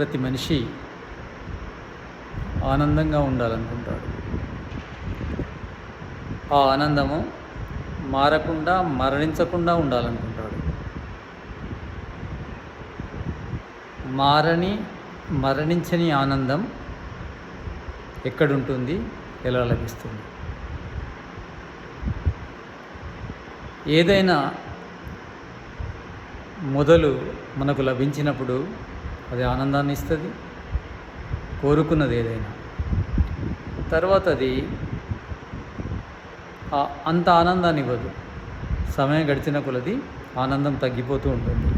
ప్రతి మనిషి ఆనందంగా ఉండాలనుకుంటాడు. ఆ ఆనందము మారకుండా మరణించకుండా ఉండాలనుకుంటాడు. మారని మరణించని ఆనందం ఎక్కడుంటుంది? ఎలా లభిస్తుంది? ఏదైనా మొదలు మనకు లభించినప్పుడు అది ఆనందాన్ని ఇస్తుంది కోరుకున్నది ఏదైనా. తర్వాత అది అంత ఆనందాన్ని ఇవ్వదు. సమయం గడిచిన కొలది ఆనందం తగ్గిపోతూ ఉంటుంది.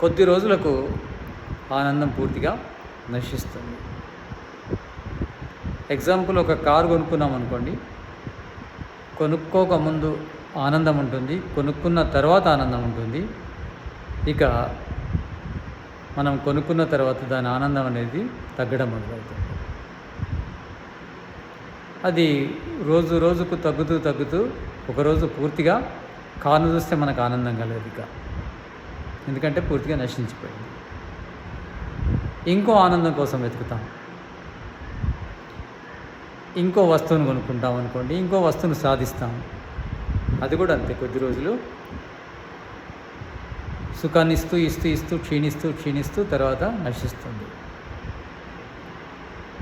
కొద్ది రోజులకు ఆనందం పూర్తిగా నశిస్తుంది. ఎగ్జాంపుల్ ఒక కారు కొనుక్కున్నాం అనుకోండి. కొనుక్కోక ముందు ఆనందం ఉంటుంది కొనుక్కున్న తర్వాత ఆనందం ఉంటుంది. ఇక మనం కొనుక్కున్న తర్వాత దాని ఆనందం అనేది తగ్గడం మొదలవుతుంది. అది రోజు రోజుకు తగ్గుతూ తగ్గుతూ ఒకరోజు పూర్తిగా కాను చూస్తే మనకు ఆనందం కలదు ఇక. ఎందుకంటే పూర్తిగా నశించిపోయింది. ఇంకో ఆనందం కోసం వెతుకుతాం. ఇంకో వస్తువును కొనుక్కుంటాం అనుకోండి ఇంకో వస్తువును సాధిస్తాం. అది కూడా అంతే కొద్ది రోజులు సుఖాన్ని ఇస్తూ ఇస్తూ ఇస్తూ క్షీణిస్తూ క్షీణిస్తూ తర్వాత నశిస్తుంది.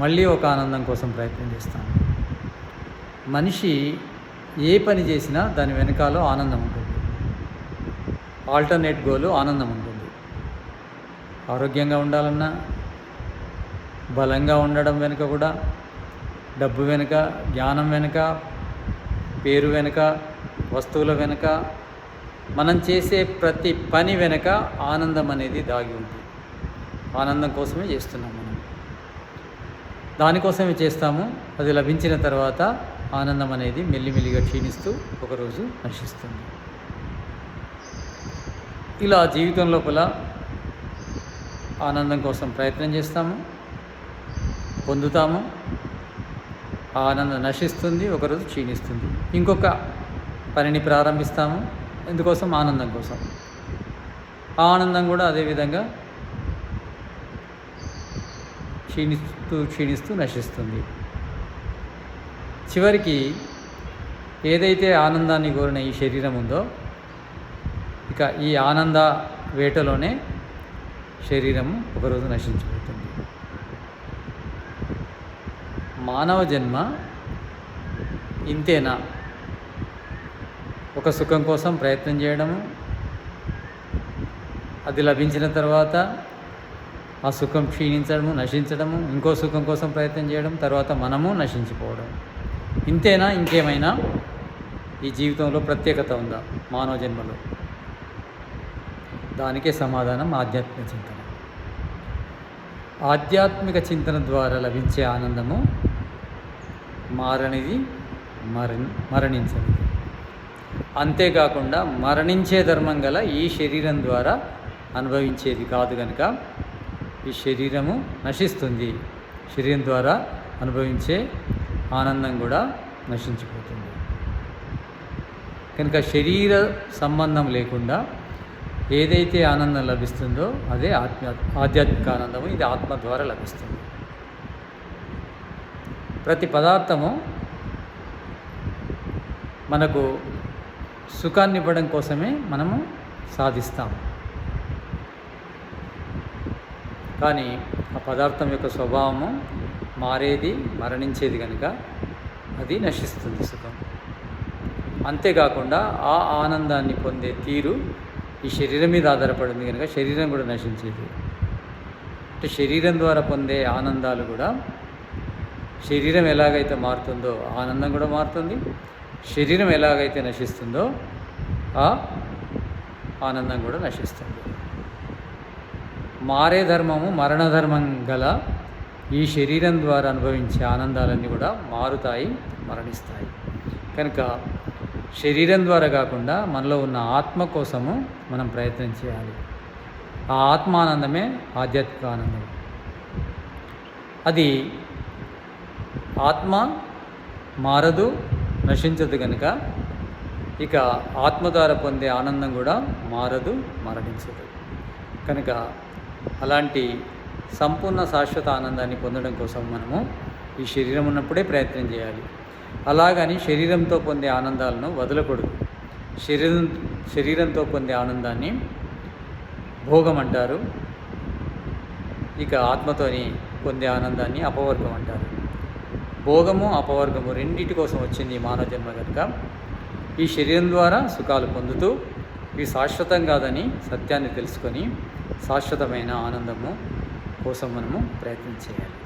మళ్ళీ ఒక ఆనందం కోసం ప్రయత్నం చేస్తాను. మనిషి ఏ పని చేసినా దాని వెనకాల ఆనందం ఉంటుంది. ఆల్టర్నేట్ గోలు ఆనందం ఉంటుంది. ఆరోగ్యంగా ఉండాలన్నా బలంగా ఉండడం వెనుక కూడా డబ్బు వెనుక జ్ఞానం వెనుక పేరు వెనుక వస్తువుల వెనుక మనం చేసే ప్రతి పని వెనుక ఆనందం అనేది దాగి ఉంది ఆనందం కోసమే చేస్తున్నాం మనం. దానికోసమే చేస్తాము. అది లభించిన తర్వాత ఆనందం అనేది మెల్లిమెల్లిగా క్షీణిస్తూ ఒకరోజు నశిస్తుంది. ఇలా జీవితం లోపల ఆనందం కోసం ప్రయత్నం చేస్తాము. పొందుతాము. ఆ ఆనందం నశిస్తుంది ఒకరోజు క్షీణిస్తుంది. ఇంకొక పనిని ప్రారంభిస్తాము. ఎందుకోసం ఆనందం కోసం. ఆ ఆనందం కూడా అదేవిధంగా క్షీణిస్తూ క్షీణిస్తూ నశిస్తుంది. చివరికి ఏదైతే ఆనందాన్ని కోరిన ఈ శరీరం ఉందో ఇక ఈ ఆనంద వేటలోనే శరీరం ఒకరోజు నశించిపోతుంది. మానవ జన్మ ఇంతేనా? ఒక సుఖం కోసం ప్రయత్నం చేయడము అది లభించిన తర్వాత ఆ సుఖం క్షీణించడము నశించడము ఇంకో సుఖం కోసం ప్రయత్నం చేయడం తర్వాత మనము నశించిపోవడం. ఇంతేనా ఇంకేమైనా? ఈ జీవితంలో ప్రత్యేకత ఉందా మానవ జన్మలో? దానికే సమాధానం ఆధ్యాత్మిక చింతన. ఆధ్యాత్మిక చింతన ద్వారా లభించే ఆనందము మారనిది మరణి మరణించనిది. అంతేకాకుండా మరణించే ధర్మం గల ఈ శరీరం ద్వారా అనుభవించేది కాదు కనుక ఈ శరీరము నశిస్తుంది. శరీరం ద్వారా అనుభవించే ఆనందం కూడా నశించిపోతుంది. కనుక శరీర సంబంధం లేకుండా ఏదైతే ఆనందం లభిస్తుందో అదే ఆత్మ ఆధ్యాత్మిక ఆనందము ఇది ఆత్మ ద్వారా లభిస్తుంది. ప్రతి పదార్థము మనకు సుఖాన్ని ఇవ్వడం కోసమే మనము సాధిస్తాం. కానీ ఆ పదార్థం యొక్క స్వభావము మారేది మరణించేది కనుక అది నశిస్తుంది సుఖం. అంతేకాకుండా ఆ ఆనందాన్ని పొందే తీరు ఈ శరీరం మీద ఆధారపడింది కనుక శరీరం కూడా నశించేది. అంటే శరీరం ద్వారా పొందే ఆనందాలు కూడా శరీరం ఎలాగైతే మారుతుందో ఆనందం కూడా మారుతుంది శరీరం ఎలాగైతే నశిస్తుందో ఆ ఆనందం కూడా నశిస్తుంది. మారే ధర్మము మరణధర్మం గల ఈ శరీరం ద్వారా అనుభవించే ఆనందాలన్నీ కూడా మారుతాయి మరణిస్తాయి. కనుక శరీరం ద్వారా కాకుండా మనలో ఉన్న ఆత్మ కోసము మనం ప్రయత్నం చేయాలి. ఆ ఆత్మానందమే ఆధ్యాత్మిక ఆనందం. అది ఆత్మ మారదు నశించదు కనుక ఇక ఆత్మ ద్వారా పొందే ఆనందం కూడా మారదు మరణించదు. కనుక అలాంటి సంపూర్ణ శాశ్వత ఆనందాన్ని పొందడం కోసం మనము ఈ శరీరం ఉన్నప్పుడే ప్రయత్నం చేయాలి. అలాగని శరీరంతో పొందే ఆనందాలను వదలకూడదు. శరీరం శరీరంతో పొందే ఆనందాన్ని భోగం అంటారు ఇక ఆత్మతోని పొందే ఆనందాన్ని అపవర్గం అంటారు. భోగము అపవర్గము రెండింటి కోసం వచ్చింది ఈ మానవ జన్మ కనుక. ఈ శరీరం ద్వారా సుఖాలు పొందుతూ ఇవి శాశ్వతం కాదని సత్యాన్ని తెలుసుకొని శాశ్వతమైన ఆనందము కోసం మనము ప్రయత్నం చేయాలి.